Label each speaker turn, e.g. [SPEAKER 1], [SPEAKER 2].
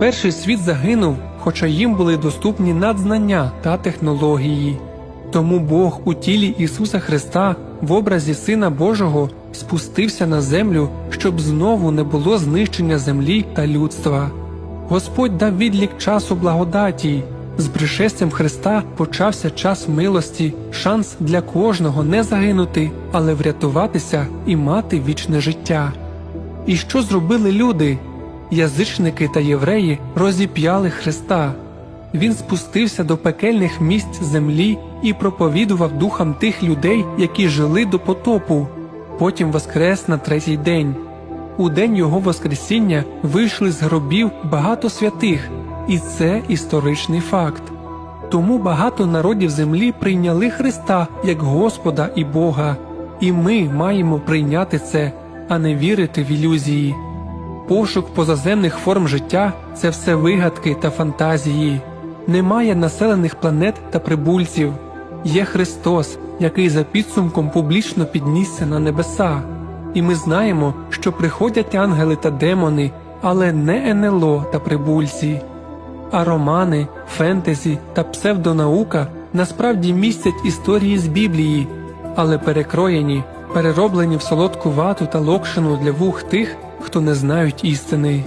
[SPEAKER 1] Перший світ загинув, хоча їм були доступні надзнання та технології. Тому Бог у тілі Ісуса Христа в образі Сина Божого спустився на землю, щоб знову не було знищення землі та людства. Господь дав відлік часу благодаті. З пришестям Христа почався час милості, шанс для кожного не загинути, але врятуватися і мати вічне життя. І що зробили люди? Язичники та євреї розіп'яли Христа. Він спустився до пекельних місць землі і проповідував духам тих людей, які жили до потопу. Потім воскрес на третій день. У день його Воскресіння вийшли з гробів багато святих, і це історичний факт. Тому багато народів землі прийняли Христа як Господа і Бога, і ми маємо прийняти це, а не вірити в ілюзії. Пошук позаземних форм життя це все вигадки та фантазії. Немає населених планет та прибульців. Є Христос, який за підсумком публічно піднісся на небеса. І ми знаємо, що приходять ангели та демони, але не НЛО та прибульці. А романи, фентезі та псевдонаука насправді містять історії з Біблії, але перекроєні, перероблені в солодку вату та локшину для вух тих, хто не знають істини.